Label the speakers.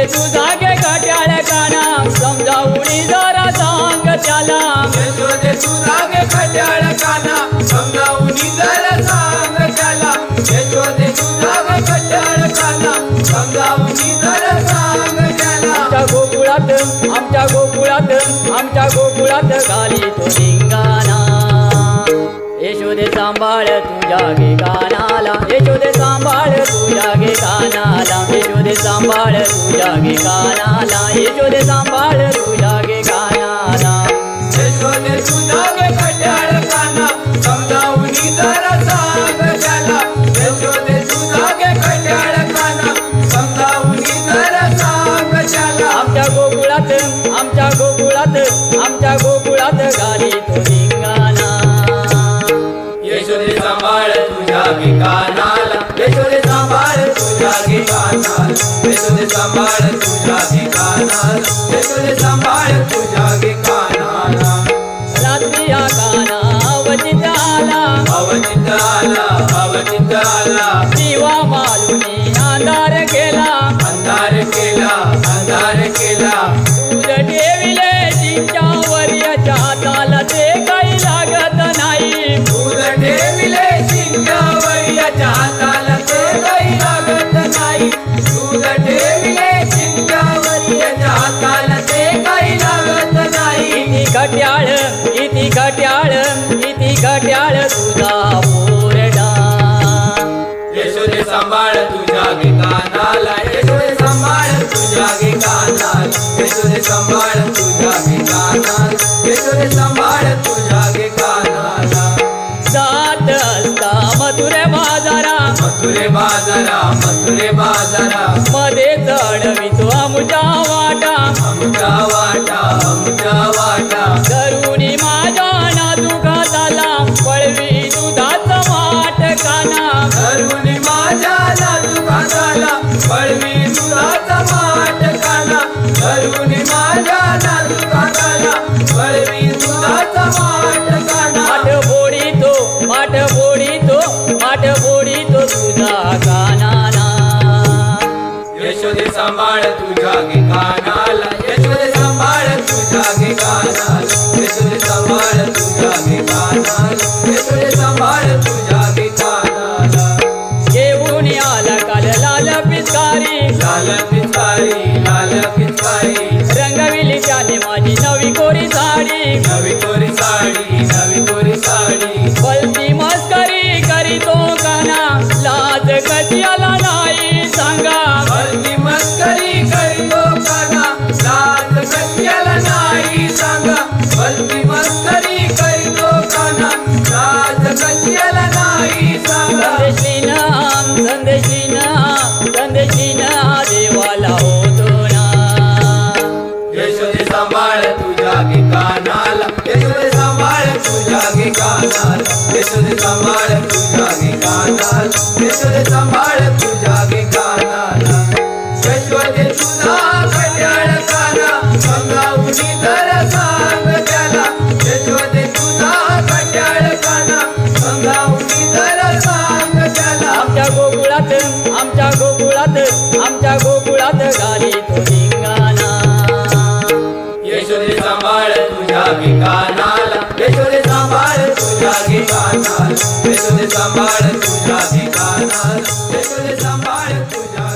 Speaker 1: यशोदे तू जागे काट्याळ काना समजावून जरा सांग त्याला.
Speaker 2: यशोदे तू जागे खट्याळ काना समजावून जरा सांग त्याला. यशोदे तू जागे खट्याळ काना समजावून जरा सांग त्याला.
Speaker 1: आमच्या गोकुळात आमच्या गोकुळात आमच्या गोकुळात घाली तो लिंगाना यशोदे सांभाळ तुझ्या गे यशोदे सांभाळ सांभाळ तुझ्या गे कानाला यशोदे सांभाळ तुझ्या गे कानाला
Speaker 2: यशोदे तू जागे खट्याळ काना समजावून जरा सांग त्याला. यशोदे तू जागे खट्याळ काना समजावून जरा सांग त्याला.
Speaker 1: आमच्या गोकुळात आमच्या गोकुळात आमच्या गोकुळात घाली तो
Speaker 2: यशोदे सांभाळ तुझ्या गे तुझ्या गे कानाला यशोदे सांभाळ तुझ्या गे सांभाळ तुझ्या
Speaker 1: इति घट्याळ इति घट्याळ तुझा पोरडा
Speaker 2: यशोदे सांभाळ तुझ्या गे कानाला यशोदे सांभाळ तुझ्या गे कानाला यशोदे सांभाळ तुझ्या गे कानाला यशोदे सांभाळ तुझ्या गे कानाला
Speaker 1: जात असता मथुर बाजारा
Speaker 2: मथुरे बाजारा मथुरे बाजारा.
Speaker 1: मध्ये चढवितो झाला पळवी
Speaker 2: तुझाचा माट काना धरून माझ्या माट काना
Speaker 1: माठ माठ फोडितो माठ फोडितो तुझा कानाना
Speaker 2: यशोदे सांभाळ तुझ्या गे कानाला यशोदे सांभाळ तुझ्या गे कानाला Alam कानाला यशोदे सांभाळ तुझ्या गे कानाला यशोदे सांभाळ तुझ्या गे कानाला यशोदे तुझा कल्याण काना जरा सांग त्याला. तुझा कल्याण काना जरा सांग त्याला.
Speaker 1: आमच्या गोकुळात आमच्या गोकुळात आमच्या गोकुळात घाली तो लिंगाना
Speaker 2: यशोदे सांभाळ तुझ्या गे कानाला सांभाळ तुझ्या ठिकाणाला सांभाळ तुझ्या